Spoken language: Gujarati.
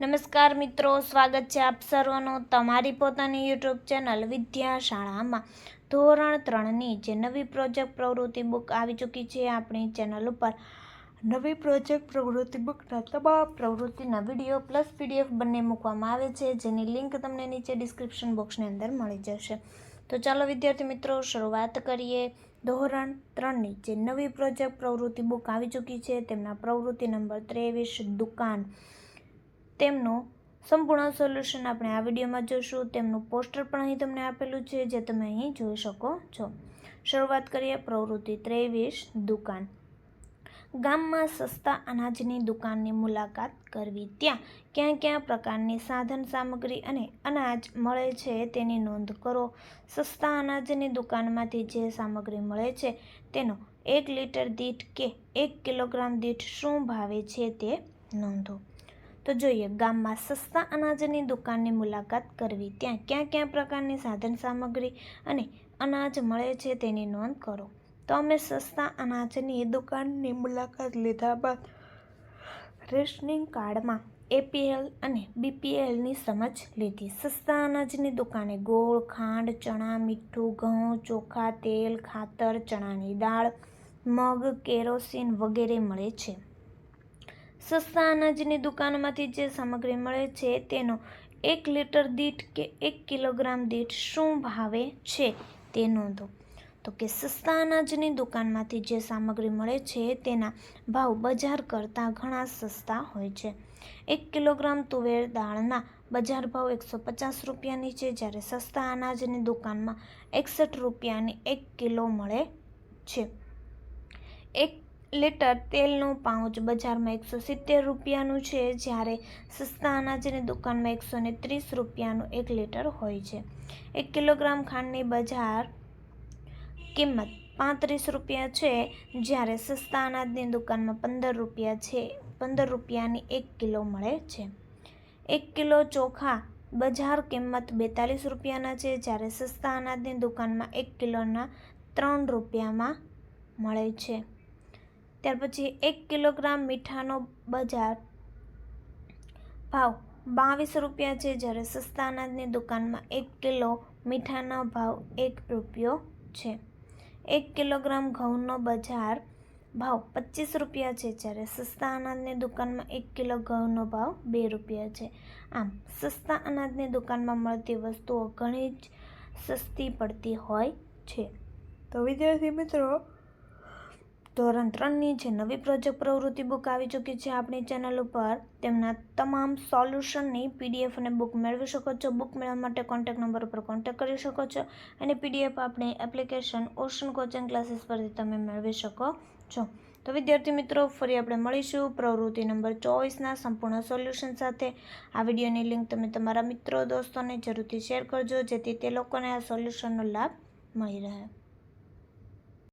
નમસ્કાર મિત્રો, સ્વાગત છે આપ સર્વનું તમારી પોતાની યુટ્યુબ ચેનલ વિદ્યાશાળામાં. ધોરણ ત્રણની જે નવી પ્રોજેક્ટ પ્રવૃત્તિ બુક આવી ચૂકી છે, આપણી ચેનલ ઉપર. નવી પ્રોજેક્ટ પ્રવૃત્તિ બુકના તમામ પ્રવૃત્તિના વીડિયો પ્લસ પીડીએફ બંને મૂકવામાં આવે છે, જેની લિંક તમને નીચે ડિસ્ક્રિપ્શન બોક્સની અંદર મળી જશે. તો ચાલો વિદ્યાર્થી મિત્રો, શરૂઆત કરીએ. ધોરણ ત્રણની જે નવી પ્રોજેક્ટ પ્રવૃત્તિ બુક આવી ચૂકી છે, તેમના પ્રવૃત્તિ નંબર ત્રેવીસ, દુકાન. તેમનું સંપૂર્ણ સોલ્યુશન આપણે આ વિડીયોમાં જોઈશું તેમનું પોસ્ટર પણ અહીં તમને આપેલું છે, જે તમે અહીં જોઈ શકો છો. શરૂઆત કરીએ પ્રવૃત્તિ ત્રેવીસ, દુકાન. ગામમાં સસ્તા અનાજની દુકાનની મુલાકાત કરવી. ત્યાં ક્યાં ક્યાં પ્રકારની સાધન સામગ્રી અને અનાજ મળે છે તેની નોંધ કરો. સસ્તા અનાજની દુકાનમાંથી જે સામગ્રી મળે છે તેનો એક લીટર દીઠ કે એક કિલોગ્રામ દીઠ શું ભાવે છે તે નોંધો. તો જોઈએ, ગામમાં સસ્તા અનાજની દુકાનની મુલાકાત કરવી. ત્યાં ક્યાં ક્યાં પ્રકારની સાધન સામગ્રી અને અનાજ મળે છે તેની નોંધ કરો. તો અમે સસ્તા અનાજની દુકાનની મુલાકાત લીધા બાદ રેશનિંગ કાર્ડમાં એપીએલ અને બીપીએલની સમજ લીધી. સસ્તા અનાજની દુકાને ગોળ, ખાંડ, ચણા, મીઠું, ઘઉં, ચોખા, તેલ, ખાતર, ચણાની દાળ, મગ, કેરોસીન વગેરે મળે છે. સસ્તા અનાજની દુકાનમાંથી જે સામગ્રી મળે છે તેનો એક લીટર દીઠ કે એક કિલોગ્રામ દીઠ શું ભાવે છે તે નોંધો. તો કે સસ્તા અનાજની દુકાનમાંથી જે સામગ્રી મળે છે તેના ભાવ બજાર કરતાં ઘણા સસ્તા હોય છે. એક કિલોગ્રામ તુવેર દાળના બજાર ભાવ એકસો પચાસ રૂપિયાની છે જ્યારે સસ્તા અનાજની દુકાનમાં એકસઠ રૂપિયાની એક કિલો મળે છે. એક લીટર તેલનું પાઉચ બજારમાં એકસો સિત્તેર રૂપિયાનું છે, જ્યારે સસ્તા અનાજની દુકાનમાં એકસો ને ત્રીસ રૂપિયાનું એક લીટર હોય છે. એક કિલોગ્રામ ખાંડની બજાર કિંમત પાંત્રીસ રૂપિયા છે, જ્યારે સસ્તા અનાજની દુકાનમાં પંદર રૂપિયા છે, પંદર રૂપિયાની એક કિલો મળે છે. એક કિલો ચોખા બજાર કિંમત બેતાલીસ રૂપિયાના છે, જ્યારે સસ્તા અનાજની દુકાનમાં એક કિલોના ત્રણ રૂપિયામાં મળે છે. ત્યાર પછી એક કિલોગ્રામ મીઠાનો બજાર ભાવ બાવીસ રૂપિયા છે જ્યારે સસ્તા અનાજની દુકાનમાં એક કિલો મીઠાનો ભાવ એક રૂપિયો છે. એક કિલોગ્રામ ઘઉંનો બજાર ભાવ પચીસ રૂપિયા છે જ્યારે સસ્તા અનાજની દુકાનમાં એક કિલો ઘઉંનો ભાવ બે રૂપિયા છે. આમ સસ્તા અનાજની દુકાનમાં મળતી વસ્તુઓ ઘણી જ સસ્તી પડતી હોય છે. તો વિદ્યાર્થી મિત્રો ધોરણ ત્રણની જે નવી પ્રોજેક્ટ પ્રવૃત્તિ બુક આવી ચૂકી છે આપણી ચેનલ ઉપર, તેમના તમામ સોલ્યુશનની પીડીએફ અને બુક મેળવી શકો છો. બુક મેળવવા માટે કોન્ટેક્ટ નંબર ઉપર કોન્ટેક્ટ કરી શકો છો અને પીડીએફ આપણી એપ્લિકેશન ઓશન કોચિંગ ક્લાસીસ પરથી તમે મેળવી શકો છો. તો વિદ્યાર્થી મિત્રો, ફરી આપણે મળીશું પ્રવૃત્તિ નંબર ચોવીસના સંપૂર્ણ સોલ્યુશન સાથે. આ વિડીયોની લિંક તમે તમારા મિત્રો, દોસ્તોને જરૂરથી શેર કરજો, જેથી તે લોકોને આ સોલ્યુશનનો લાભ મળી રહે.